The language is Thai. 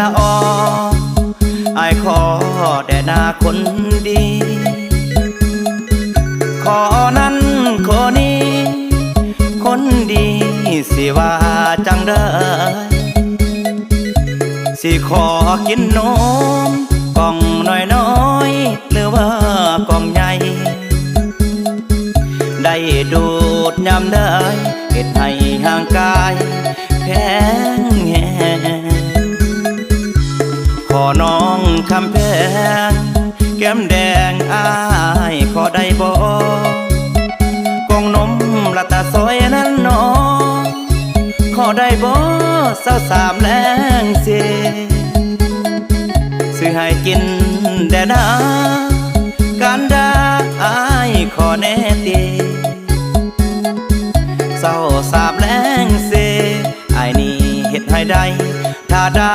ละออไอายขอแด่หนาคนดี ขอนั้นขอนี้ คนดีสิว่าจังได้สิขอกินนมกล่องน้อยน้อยหรือว่ากล่องใหญ่ ได้ดูดยำได้เห็ดให้ห่างกาย คำแพงแก้มแดงอายขอได้บ่กล่องนมละตาซอยนั้นนอขอได้บ่เศร้าสามแรงเสียซื้อให้กินแด่นาการดาอายขอแน่ตีเศร้าสาบแรงเซไอ้นี่เฮ็ดให้ได้ถ้าได้